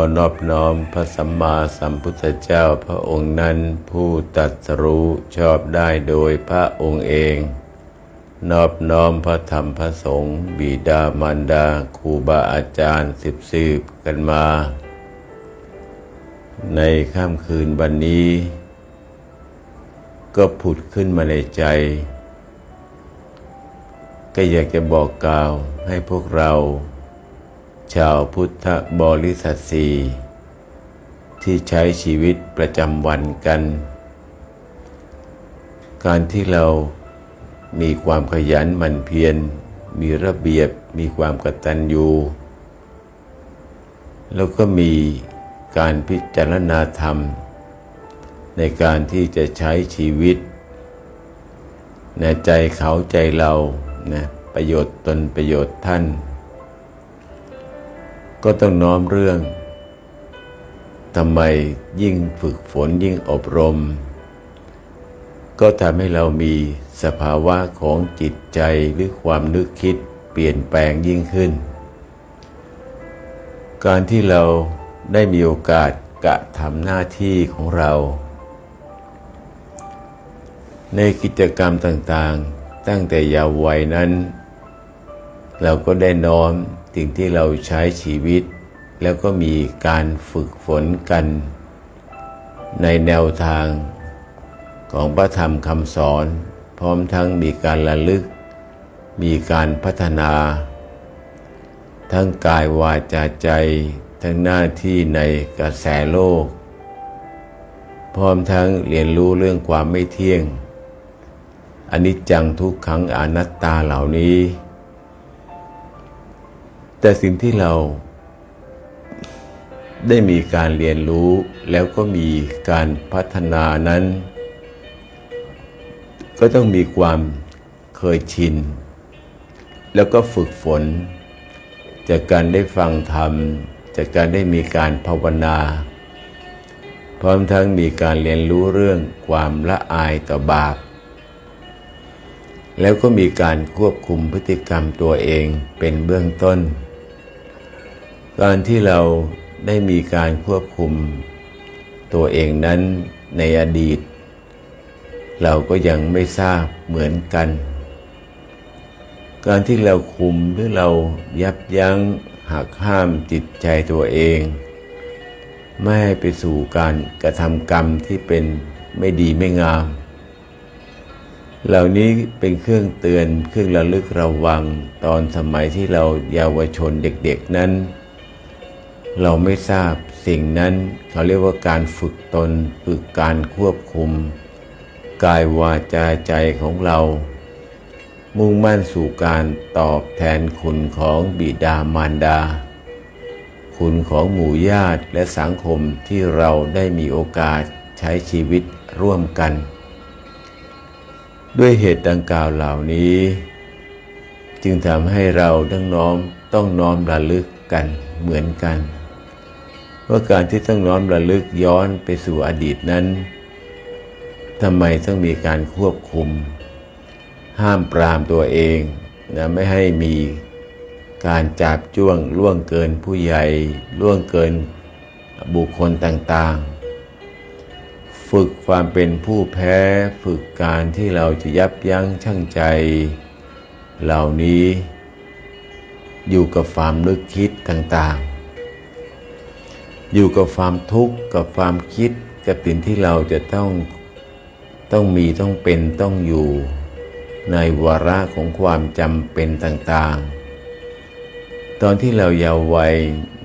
ขอนอบน้อมพระสัมมาสัมพุทธเจ้าพระองค์นั้นผู้ตรัสรู้ชอบได้โดยพระองค์เอง นอบน้อมพระธรรมพระสงฆ์บิดามารดาครูบาอาจารย์สิบสืบกันมา ในค่ำคืนวันนี้ ก็ผุดขึ้นมาในใจ ก็อยากจะบอกกล่าวให้พวกเรา ชาวพุทธบริษัทสีที่ใช้ชีวิตประจำวันกัน การที่เรามีความขยันหมั่นเพียร มีระเบียบ มีความกตัญญูแล้วก็มีการพิจารณาธรรม ในการที่จะใช้ชีวิตในใจเขาใจเรานะประโยชน์ตนประโยชน์ท่าน ก็ต้องน้อมเรื่องทำไมยิ่งฝึกฝนยิ่งอบรม ก็ทำให้เรามีสภาวะของจิตใจหรือความนึกคิดเปลี่ยนแปลงยิ่งขึ้น การที่เราได้มีโอกาสกระทำหน้าที่ของเรา ในกิจกรรมต่างๆ ตั้งแต่ยาววัยนั้น เราก็ได้น้อม สิ่งที่เราใช้ชีวิต แล้วก็มีการฝึกฝนกัน ในแนวทางของพระธรรมคำสอน พร้อมทั้งมีการระลึก มีการพัฒนา ทั้งกายวาจาใจ ทั้งหน้าที่ในกระแสโลก พร้อมทั้งเรียนรู้เรื่องความไม่เที่ยงอนิจจังทุกขังอนัตตาเหล่านี้ แต่สิ่งที่เราได้มีการเรียนรู้แล้วก็มีการพัฒนานั้น ก็ต้องมีความเคยชิน แล้วก็ฝึกฝน จากการได้ฟังธรรม จากการได้มีการภาวนา พร้อมทั้งมีการเรียนรู้เรื่องความละอายต่อบาป แล้วก็มีการควบคุมพฤติกรรมตัวเองเป็นเบื้องต้น การที่เราได้มีการควบคุมตัวเองนั้นในอดีต เราก็ยังไม่ทราบเหมือนกัน การที่เราคุมหรือเรายับยั้งหักห้ามจิตใจตัวเอง ไม่ให้ไปสู่การกระทำกรรมที่เป็นไม่ดีไม่งาม เหล่านี้เป็นเครื่องเตือนเครื่องระลึกระวังตอนสมัยที่เราเยาวชนเด็กๆนั้น เราไม่ทราบสิ่งนั้นเขาเรียกว่าการฝึกตนฝึกการควบคุม กายวาจาใจของเรา มุ่งมั่นสู่การตอบแทนคุณของบิดามารดา คุณของหมู่ญาติและสังคมที่เราได้มีโอกาสใช้ชีวิตร่วมกัน ด้วยเหตุดังกล่าวเหล่านี้ จึงทำให้เราทั้งน้อมต้องน้อมระลึกกันเหมือนกัน ว่าการที่ต้องน้อมระลึกย้อนไปสู่อดีตนั้นทำไมต้องมีการควบคุม ห้ามปรามตัวเองนะไม่ให้มีการจับจ้วงล่วงเกินผู้ใหญ่ล่วงเกินบุคคลต่างๆ ฝึกความเป็นผู้แพ้ฝึกการที่เราจะยับยั้งชั่งใจ เหล่านี้อยู่กับความนึกคิดต่างๆ อยู่กับความทุกข์กับความคิดกับสิ่งที่เราจะต้องต้องมีต้องเป็นต้องอยู่ในวาระของความจำเป็นต่างๆ ตอนที่เราเยาว์วัย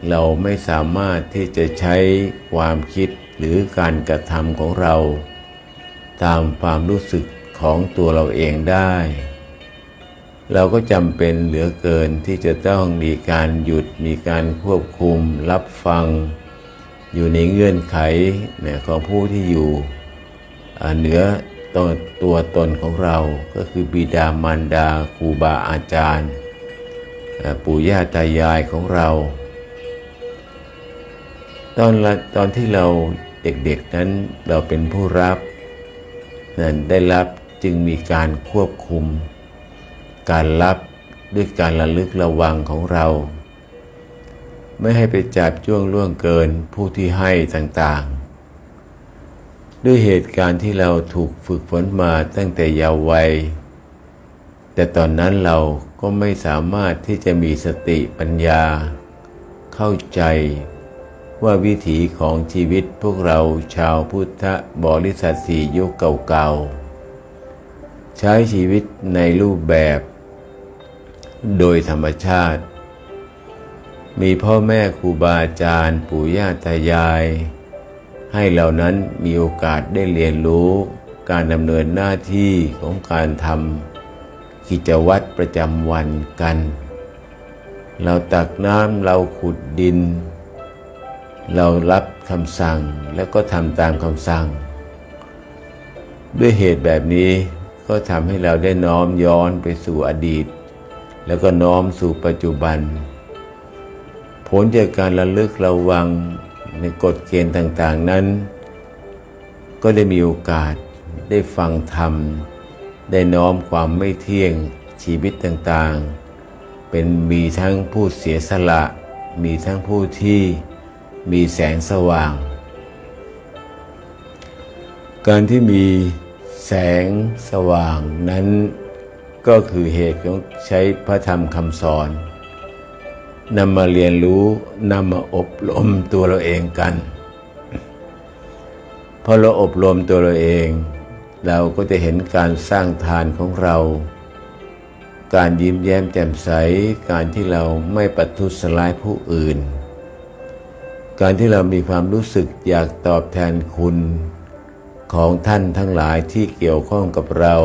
เราไม่สามารถที่จะใช้ความคิดหรือการกระทำของเรา ตามความรู้สึกของตัวเราเองได้ เราก็จำเป็นเหลือเกินที่จะต้องมีการหยุดมีการควบคุม รับฟัง อยู่ในเงื่อนไขนของผู้ที่อยู่เหนือตัวตัวตนของเราก็คือบิดามารดาครูบาอาจารย์ ปู่ย่าตายายของเรา ตอนตอนที่เราเด็กๆนั้นเราเป็นผู้รับนั้นได้รับจึงมีการควบคุม การรับด้วยการระลึกระวังของเรา ไม่ให้ไปจับจ้วงล่วงเกินผู้ที่ให้ต่างๆ ด้วยเหตุการณ์ที่เราถูกฝึกฝนมาตั้งแต่เยาว์วัย แต่ตอนนั้นเราก็ไม่สามารถที่จะมีสติปัญญา เข้าใจว่าวิถีของชีวิตพวกเราชาวพุทธบริษัทสี่ยุคเก่าๆ ใช้ชีวิตในรูปแบบ โดยธรรมชาติ มีพ่อแม่ครูบาอาจารย์ ปู่ย่าตายาย ให้เหล่านั้นมีโอกาสได้เรียนรู้ การดำเนินหน้าที่ของการทำกิจวัตรประจำวันกัน เราตักน้ำเราขุดดิน เรารับคำสั่งแล้วก็ทำตามคำสั่ง ด้วยเหตุแบบนี้ก็ทำให้เราได้น้อมย้อนไปสู่อดีต แล้วก็น้อมสู่ปัจจุบัน ลจากการระลึกระวังในกฎเกณฑ์ต่างๆนั้น ก็ได้มีโอกาสได้ฟังธรรม ได้น้อมความไม่เที่ยงชีวิตต่างๆ เป็นมีทั้งผู้เสียสละ มีทั้งผู้ที่มีแสงสว่าง การที่มีแสงสว่างนั้นก็คือเหตุของใช้พระธรรมคำสอน นำมาเรียนรู้นำมาอบรมตัวเราเองกันพอเราอบรมตัวเราเอง เราก็จะเห็นการสร้างทานของเรา การยิ้มแย้มแจ่มใส การที่เราไม่ปัทุษร้ายผู้อื่น การที่เรามีความรู้สึกอยากตอบแทนคุณของท่านทั้งหลายที่เกี่ยวข้องกับเรา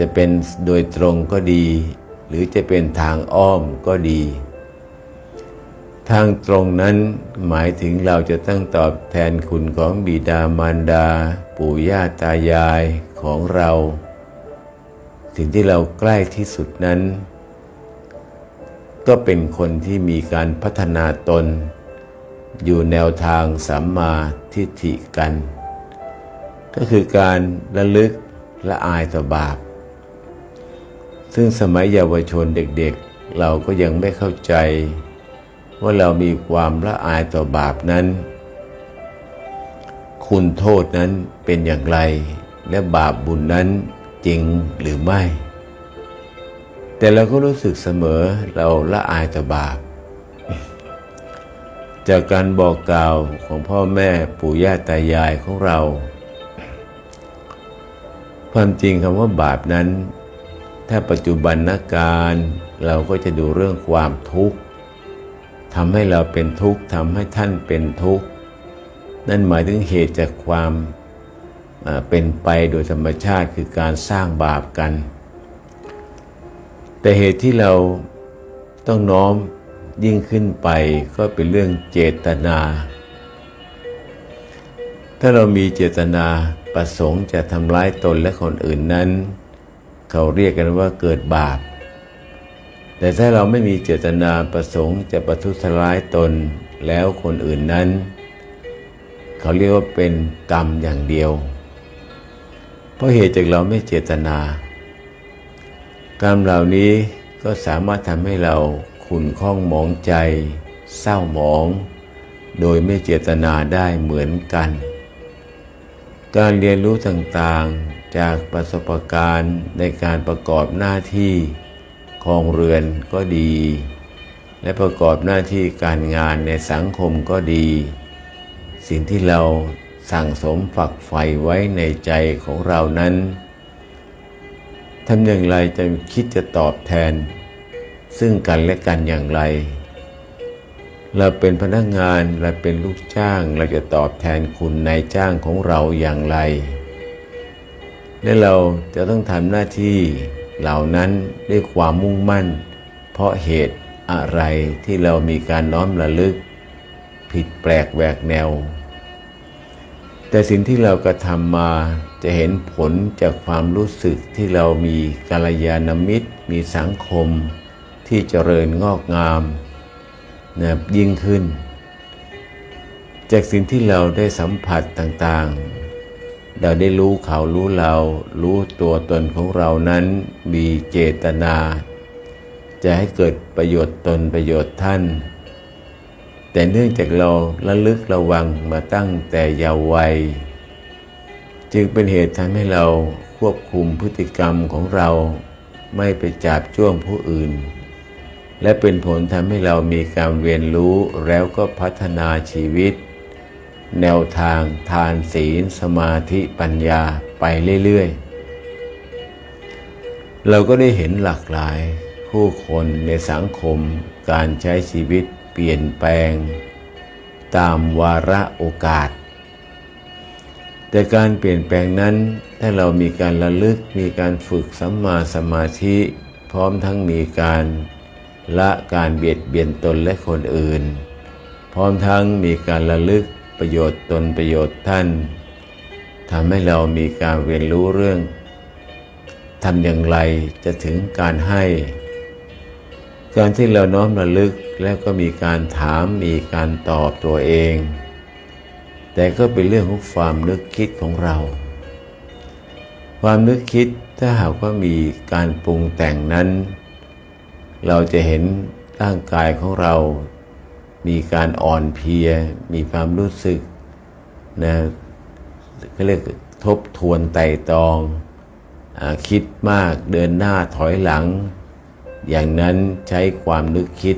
จะเป็นโดยตรงก็ดี หรือจะเป็นทางอ้อมก็ดี ทางตรงนั้นหมายถึงเราจะต้องตอบแทนคุณของบิดามารดา ปู่ย่าตายายของเรา สิ่งที่เราใกล้ที่สุดนั้น ก็เป็นคนที่มีการพัฒนาตน อยู่แนวทางสัมมาทิฏฐิกัน ก็คือการระลึกละอายต่อบาป ซึ่งสมัยเยาวชนเด็กๆ เราก็ยังไม่เข้าใจ ว่าเรามีความละอายต่อบาปนั้น คุณโทษนั้นเป็นอย่างไร และบาปบุญนั้นจริงหรือไม่ แต่เราก็รู้สึกเสมอเราละอายต่อบาป จากการบอกกล่าวของพ่อแม่ปู่ย่าตายายของเรา ความจริงคำว่าบาปนั้น ถ้าปัจจุบันนการเราก็จะดูเรื่องความทุกข์ทำให้เราเป็นทุกข์ทำให้ท่านเป็นทุกข์นั่นหมายถึงเหตุจากความเป็นไปโดยธรรมชาติคือการสร้างบาปกัน แต่เหตุที่เราต้องน้อมยิ่งขึ้นไปก็เป็นเรื่องเจตนา ถ้าเรามีเจตนาประสงค์จะทำร้ายตนและคนอื่นนั้น เขาเรียกกันว่าเกิดบาป แต่ถ้าเราไม่มีเจตนาประสงค์จะประทุษร้ายตนแล้วคนอื่นนั้น เขาเรียกว่าเป็นกรรมอย่างเดียว เพราะเหตุจากเราไม่เจตนา กรรมเหล่านี้ก็สามารถทำให้เราขุ่นข้องหมองใจ เศร้าหมอง โดยไม่เจตนาได้เหมือนกัน การเรียนรู้ต่างๆ จากประสบการณ์ในการประกอบหน้าที่ครองเรือนก็ดี และประกอบหน้าที่การงานในสังคมก็ดี สิ่งที่เราสั่งสมฝักใฝ่ไว้ในใจของเรานั้นทำอย่างไรจะคิดจะตอบแทน ซึ่งกันและกันอย่างไร เราเป็นพนักงานเราเป็นลูกจ้าง เราจะตอบแทนคุณนายจ้างของเราอย่างไร และเราจะต้องทำหน้าที่เหล่านั้นด้วยความมุ่งมั่น เพราะเหตุอะไรที่เรามีการน้อมระลึก ผิดแปลกแหวกแนว แต่สิ่งที่เรากระทำมาจะเห็นผลจากความรู้สึกที่เรามีกัลยาณมิตร มีสังคมที่เจริญงอกงาม นะยิ่งขึ้น จากสิ่งที่เราได้สัมผัสต่างๆ เราได้รู้เขารู้เรา รู้ตัวตนของเรานั้นมีเจตนา จะให้เกิดประโยชน์ตนประโยชน์ท่าน แต่เนื่องจากเราระลึกระวังมาตั้งแต่เยาว์วัย จึงเป็นเหตุทำให้เราควบคุมพฤติกรรมของเราไม่ไปจับจ้วงผู้อื่น และเป็นผลทำให้เรามีการเรียนรู้แล้วก็พัฒนาชีวิต แนวทางทานศีล สมาธิปัญญาไปเรื่อยๆ เราก็ได้เห็นหลากหลายผู้คนในสังคมการใช้ชีวิตเปลี่ยนแปลง ตามวาระโอกาส แต่การเปลี่ยนแปลงนั้น ถ้าเรามีการระลึกมีการฝึกสัมมาสมาธิ พร้อมทั้งมีการ ละการเบียดเบียนตนและคนอื่น พร้อมทั้งมีการระลึกประโยชน์ตนประโยชน์ท่านทำให้เรามีการเรียนรู้เรื่องทำอย่างไรจะถึงการให้ การที่เราน้อมระลึกแล้วก็มีการถามมีการตอบตัวเอง แต่ก็เป็นเรื่องของความนึกคิดของเรา ความนึกคิดถ้าหากว่ามีการปรุงแต่งนั้น เราจะเห็นร่างกายของเรา มีการอ่อนเพลีย มีความรู้สึกนะเขาเรียกทบทวนไต่ตองอคิดมากเดินหน้าถอยหลัง อย่างนั้นใช้ความนึกคิด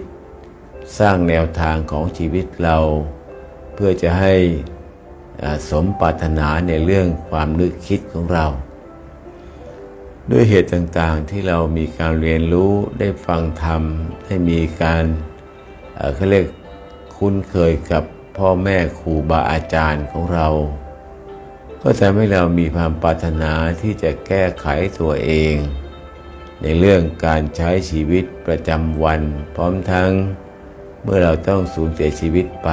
สร้างแนวทางของชีวิตเรา เพื่อจะให้สมปรารถนาในเรื่องความนึกคิดของเรา ด้วยเหตุต่างๆที่เรามีการเรียนรู้ได้ฟังธรรมได้มีการเขาเรียกคุ้นเคยกับพ่อแม่ครูบาอาจารย์ของเรา ก็ทำให้เรามีความปรารถนาที่จะแก้ไขตัวเอง ในเรื่องการใช้ชีวิตประจำวัน พร้อมทั้งเมื่อเราต้องสูญเสียชีวิตไป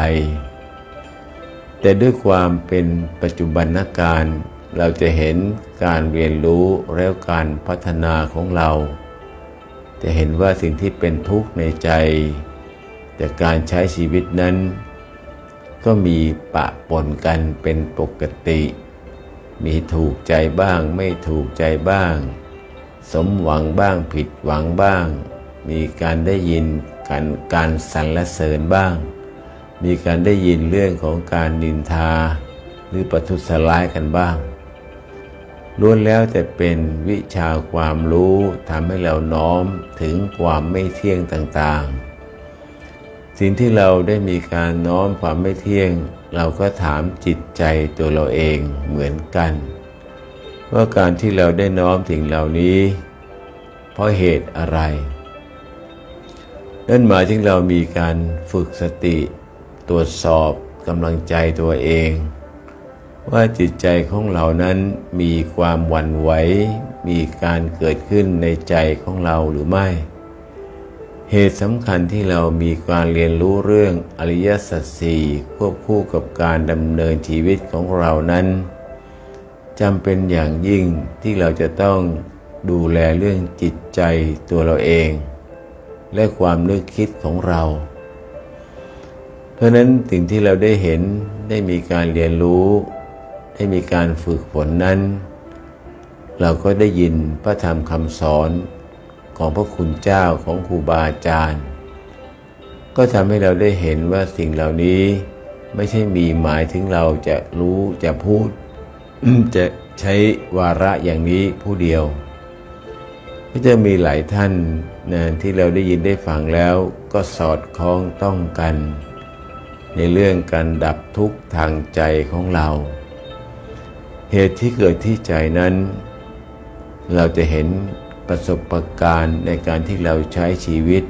แต่ด้วยความเป็นปัจจุบันการ เราจะเห็นการเรียนรู้แล้วการพัฒนาของเรา จะเห็นว่าสิ่งที่เป็นทุกข์ในใจ แต่การใช้ชีวิตนั้น ก็มีปะปนกันเป็นปกติ มีถูกใจบ้างไม่ถูกใจบ้าง สมหวังบ้างผิดหวังบ้าง มีการได้ยินการการสรรเสริญบ้าง มีการได้ยินเรื่องของการนินทาหรือประทุษร้ายกันบ้าง ล้วนแล้วแต่เป็นวิชาความรู้ทำให้เราน้อมถึงความไม่เที่ยงต่างๆ สิ่งที่เราได้มีการน้อมความไม่เที่ยง เราก็ถามจิตใจตัวเราเองเหมือนกัน ว่าการที่เราได้น้อมสิ่งเหล่านี้ เพราะเหตุอะไร นั่นหมายถึงเรามีการฝึกสติ ตรวจสอบกำลังใจตัวเอง ว่าจิตใจของเรานั้นมีความหวั่นไหว มีการเกิดขึ้นในใจของเราหรือไม่ เหตุสำคัญที่เรามีการเรียนรู้เรื่องอริยสัจสี่ควบคู่กับการดำเนินชีวิตของเรานั้นจำเป็นอย่างยิ่งที่เราจะต้องดูแลเรื่องจิตใจตัวเราเอง และความนึกคิดของเรา เพราะนั้นสิ่งที่เราได้เห็นได้มีการเรียนรู้ ได้มีการฝึกฝนนั้น เราก็ได้ยินพระธรรมคำสอนของพระคุณเจ้าของครูบาอาจารย์ ก็ทำให้เราได้เห็นว่าสิ่งเหล่านี้ไม่ใช่มีหมายถึงเราจะรู้จะพูด จะใช้วาระอย่างนี้ผู้เดียว ก็จะมีหลายท่านนะที่เราได้ยินได้ฟังแล้วก็สอดคล้องต้องกัน ในเรื่องการดับทุกข์ทางใจของเรา เหตุที่เกิดที่ใจนั้น เราจะเห็นประสบการณ์ในการที่เราใช้ชีวิต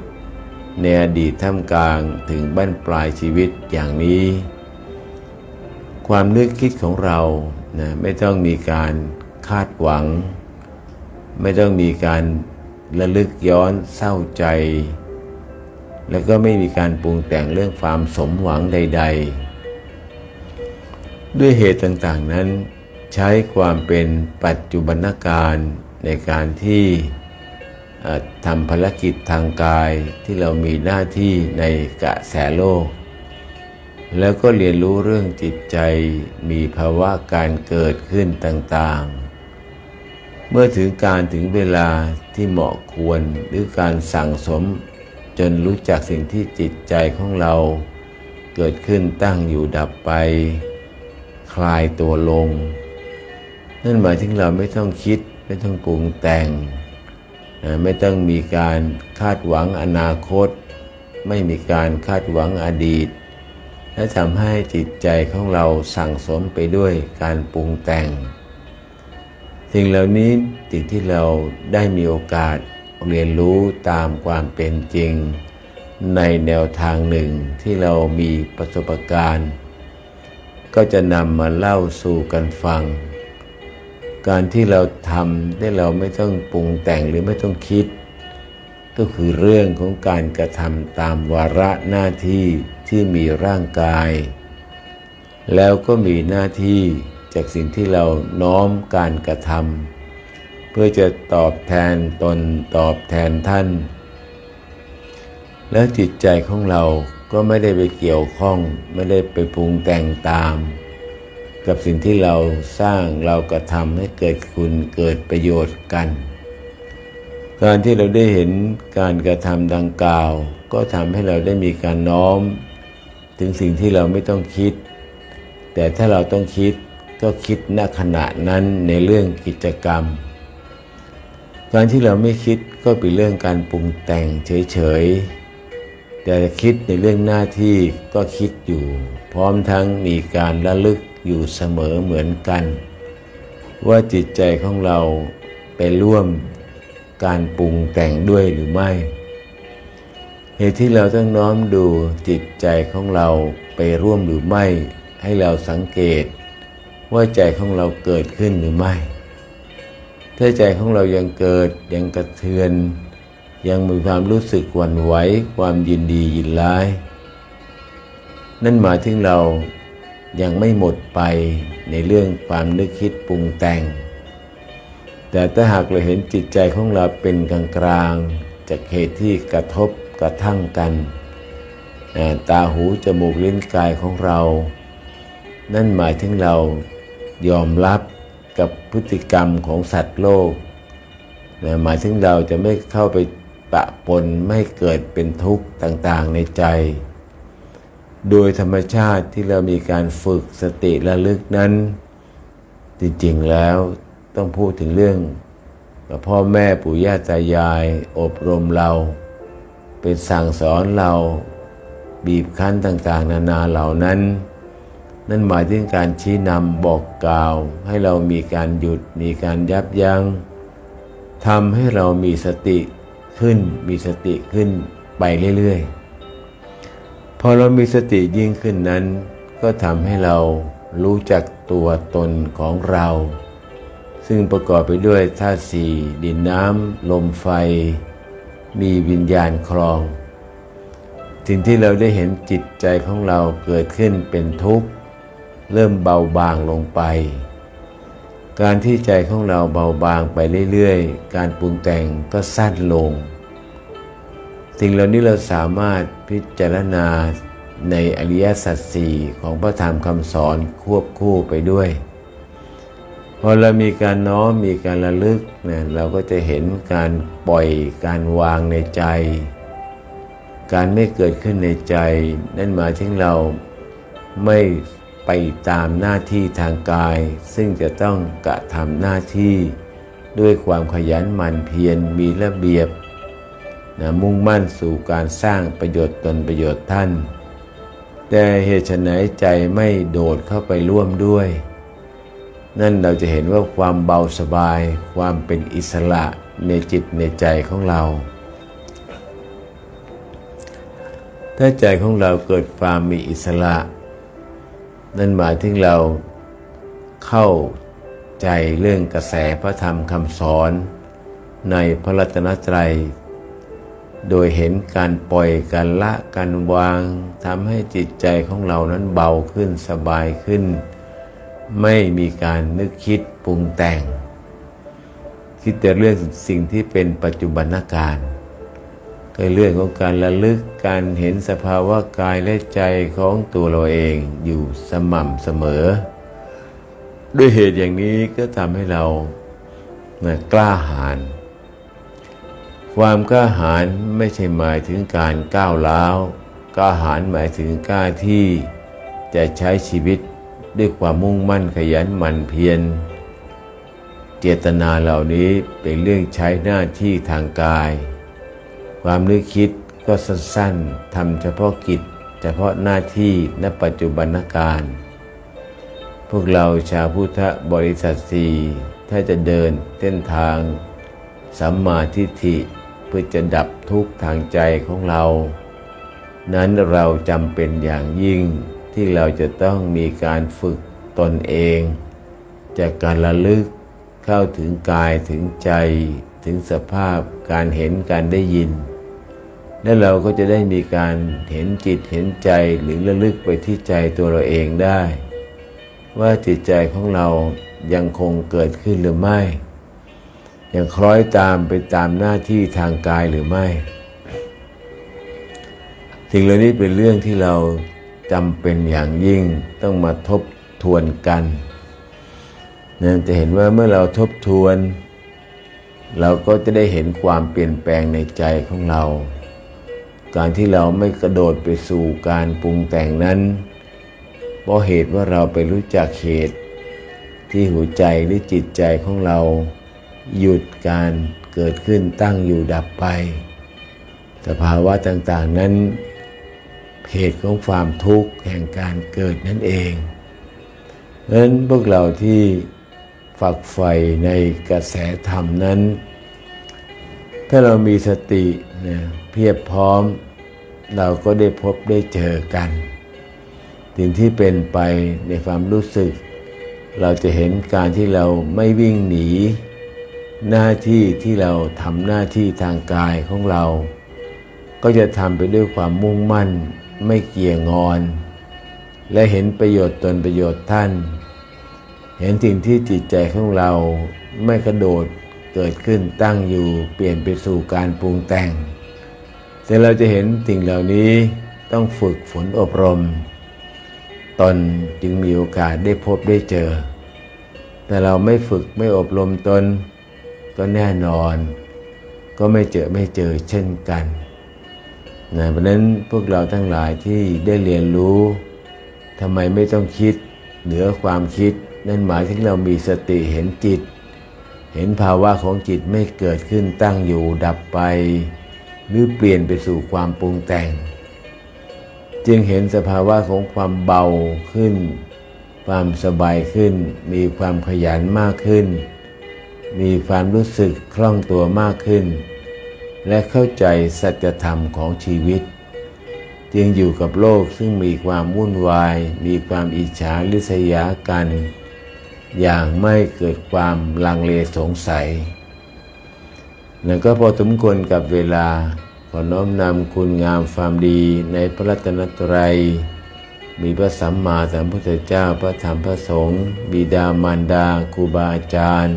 ในอดีตท่ามกลางถึงบั้นปลายชีวิตอย่างนี้ ความนึกคิดของเรานะไม่ต้องมีการคาดหวัง ไม่ต้องมีการระลึกย้อนเศร้าใจ แล้วก็ไม่มีการปรุงแต่งเรื่องความสมหวังใด ๆ ด้วยเหตุต่างๆนั้น ใช้ความเป็นปัจจุบันการในการที่ทำภารกิจทางกายที่เรามีหน้าที่ในกระแสโลก แล้วก็เรียนรู้เรื่องจิตใจมีภาวะการเกิดขึ้นต่างๆ เมื่อถึงการถึงเวลาที่เหมาะควรหรือการสั่งสม จนรู้จักสิ่งที่จิตใจของเราเกิดขึ้นตั้งอยู่ดับไป คลายตัวลง นั่นหมายถึงเราไม่ต้องคิด ไม่ต้องปรุงแต่ง ไม่ต้องมีการคาดหวังอนาคต ไม่มีการคาดหวังอดีต และทำให้จิตใจของเราสั่งสมไปด้วยการปรุงแต่ง สิ่งเหล่านี้สิ่งที่เราได้มีโอกาสเรียนรู้ตามความเป็นจริง ในแนวทางหนึ่งที่เรามีประสบการณ์ ก็จะนำมาเล่าสู่กันฟัง การที่เราทำได้เราไม่ต้องปรุงแต่งหรือไม่ต้องคิด ก็คือเรื่องของการกระทำตามวาระหน้าที่ที่มีร่างกาย แล้วก็มีหน้าที่จากสิ่งที่เราน้อมการกระทำเพื่อจะตอบแทนตนตอบแทนท่าน แล้วจิตใจของเราก็ไม่ได้ไปเกี่ยวข้องไม่ได้ไปปรุงแต่งตาม กับสิ่งที่เราสร้างเรากระทำให้เกิดคุณเกิดประโยชน์กัน การที่เราได้เห็นการกระทำดังกล่าว ก็ทำให้เราได้มีการน้อม ถึงสิ่งที่เราไม่ต้องคิด แต่ถ้าเราต้องคิดก็คิดณขณะนั้นในเรื่องกิจกรรม การที่เราไม่คิดก็เป็นเรื่องการปรุงแต่งเฉยๆแต่คิดในเรื่องหน้าที่ก็คิดอยู่ พร้อมทั้งมีการระลึก อยู่เสมอเหมือนกัน ว่าจิตใจของเราไปร่วมการปรุงแต่งด้วยหรือไม่ เหตุที่เราต้องน้อมดูจิตใจของเราไปร่วมหรือไม่ ให้เราสังเกต ว่าใจของเราเกิดขึ้นหรือไม่ ถ้าใจของเรายังเกิดยังกระเทือน ยังมีความรู้สึกหวั่นไหวความยินดียินร้าย นั่นหมายถึงเรา ยังไม่หมดไปในเรื่องความนึกคิดปรุงแต่ง แต่ถ้าหากเราเห็นจิตใจของเราเป็นกลางกลางจากเหตุที่กระทบกระทั่งกัน ตาหูจมูกลิ้นกายของเรา นั่นหมายถึงเรายอมรับกับพฤติกรรมของสัตว์โลกนะหมายถึงเราจะไม่เข้าไปปะปนไม่เกิดเป็นทุกข์ต่างๆในใจ โดยธรรมชาติที่เรามีการฝึกสติระลึกนั้น จริงๆแล้วต้องพูดถึงเรื่องพ่อแม่ปู่ย่าตายาย อบรมเรา เป็นสั่งสอนเราบีบคั้นต่างๆ นานาเหล่านั้น นั่นหมายถึงการชี้นำบอกกล่าว ให้เรามีการหยุดมีการยับยัง้งทำให้เรามีสติขึ้น มีสติขึ้นไปเรื่อยๆ พอเรามีสติยิ่งขึ้นนั้น ก็ทำให้เรารู้จักตัวตนของเรา ซึ่งประกอบไปด้วยธาตุสี่ดินน้ำลมไฟ มีวิญญาณครอง สิ่งที่เราได้เห็นจิตใจของเราเกิดขึ้นเป็นทุกข์ เริ่มเบาบางลงไป การที่ใจของเราเบาบางไปเรื่อยๆ การปรุงแต่งก็สั้นลง สิ่งเหล่านี้เราสามารถพิจารณาในอริยสัจสี่ของพระธรรมคำสอนควบคู่ไปด้วย พอเรามีการน้อมมีการระลึกเนี่ยเราก็จะเห็นการปล่อยการวางในใจ การไม่เกิดขึ้นในใจ นั่นหมายถึงเราไม่ไปตามหน้าที่ทางกาย ซึ่งจะต้องกระทำหน้าที่ด้วยความขยันหมั่นเพียรมีระเบียบ นะมุ่งมั่นสู่การสร้างประโยชน์ตนประโยชน์ท่าน แต่เหตุไฉนใจไม่โดดเข้าไปร่วมด้วย นั่นเราจะเห็นว่าความเบาสบาย ความเป็นอิสระในจิตในใจของเรา ถ้าใจของเราเกิดความมีอิสระ นั่นหมายถึงเราเข้าใจเรื่องกระแสพระธรรมคำสอนในพระรัตนตรัย โดยเห็นการปล่อยการละการวางทำให้จิตใจของเรานั้นเบาขึ้นสบายขึ้น ไม่มีการนึกคิดปรุงแต่ง คิดแต่เรื่องสิ่งที่เป็นปัจจุบันการก็เรื่องของการระลึกการเห็นสภาวะกายและใจของตัวเราเองอยู่สม่ำเสมอ ด้วยเหตุอย่างนี้ก็ทำให้เรากล้าหาญ ความกล้าหาญไม่ใช่หมายถึงการก้าวร้าวกล้าหาญหมายถึงกล้าที่จะใช้ชีวิตด้วยความมุ่งมั่นขยันหมั่นเพียร เจตนาเหล่านี้เป็นเรื่องใช้หน้าที่ทางกาย ความนึกคิดก็สั้นๆทำเฉพาะกิจ เฉพาะหน้าที่ณปัจจุบันการ พวกเราชาวพุทธบริษัทสี่ถ้าจะเดินเส้นทางสัมมาทิฏฐิ พื่อจะดับทุกข์ทางใจของเรา นั้นเราจำเป็นอย่างยิ่งที่เราจะต้องมีการฝึกตนเอง จากการระลึกเข้าถึงกายถึงใจ ถึงสภาพการเห็นการได้ยิน และเราก็จะได้มีการเห็นจิตเห็นใจหรือระลึกไปที่ใจตัวเราเองได้ ว่าจิตใจของเรายังคงเกิดขึ้นหรือไม่ ยังคล้อยตามไปตามหน้าที่ทางกายหรือไม่สิ่งเหล่านี้เป็นเรื่องที่เราจำเป็นอย่างยิ่งต้องมาทบทวนกันนะจะเห็นว่าเมื่อเราทบทวน เราก็จะได้เห็นความเปลี่ยนแปลงในใจของเรา การที่เราไม่กระโดดไปสู่การปรุงแต่งนั้นเพราะเหตุว่าเราไปรู้จักเหตุที่หัวใจหรือจิตใจของเรา หยุดการเกิดขึ้นตั้งอยู่ดับไป สภาวะต่างๆนั้นเหตุของความทุกข์แห่งการเกิดนั่นเองเพราะฉะนั้นพวกเราที่ฝักใฝ่ในกระแสธรรมนั้น ถ้าเรามีสตินะเพียบพร้อม เราก็ได้พบได้เจอกัน สิ่งที่เป็นไปในความรู้สึก เราจะเห็นการที่เราไม่วิ่งหนี หน้าที่ที่เราทำหน้าที่ทางกายของเรา ก็จะทำไปด้วยความมุ่งมั่นไม่เกี่ยงอน และเห็นประโยชน์ตนประโยชน์ท่าน เห็นสิ่งที่จิตใจของเราไม่กระโดดเกิดขึ้นตั้งอยู่เปลี่ยนไปสู่การปรุงแต่ง แต่เราจะเห็นสิ่งเหล่านี้ต้องฝึกฝนอบรม ตนจึงมีโอกาสได้พบได้เจอ แต่เราไม่ฝึกไม่อบรมตน ก็แน่นอน ก็ไม่เจอไม่เจอเช่นกันนะเพราะนั้นพวกเราทั้งหลายที่ได้เรียนรู้ทำไมไม่ต้องคิดเหนือความคิด นั่นหมายถึงเรามีสติเห็นจิต เห็นภาวะของจิตไม่เกิดขึ้นตั้งอยู่ดับไป หรือเปลี่ยนไปสู่ความปรุงแต่ง จึงเห็นสภาวะของความเบาขึ้น ความสบายขึ้น มีความขยันมากขึ้น มีความรู้สึกคล่องตัวมากขึ้น และเข้าใจสัจธรรมของชีวิต จึงอยู่กับโลกซึ่งมีความวุ่นวาย มีความอิจฉาริษยากัน อย่างไม่เกิดความลังเลสงสัยนั่นก็พอสมควรกับเวลา ขอน้อมนำคุณงามความดีในพระรัตนตรัย มีพระสัมมาสัมพุทธเจ้าพระธรรมพระสงฆ์บิดามารดาครูบาอาจารย์